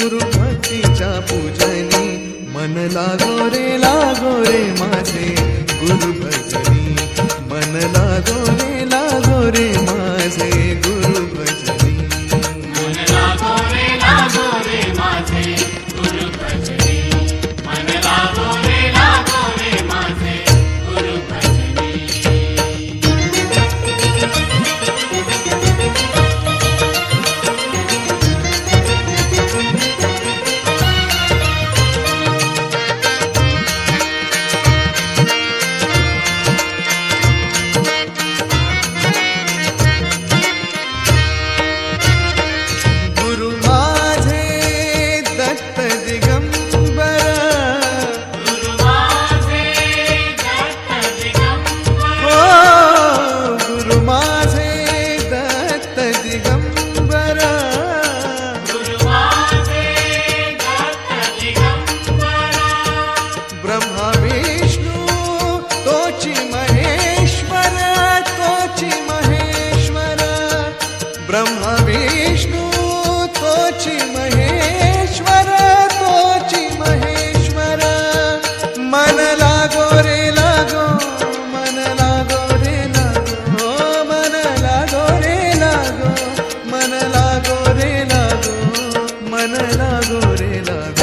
गुरु भक्तीच्या पूजनी मन लागो रे लागो रे माझे। गुरु ब्रह्मा विष्णु तोचि महेश्वर तोचि महेश्वर। ब्रह्मा विष्णु तोचि கொண்டாட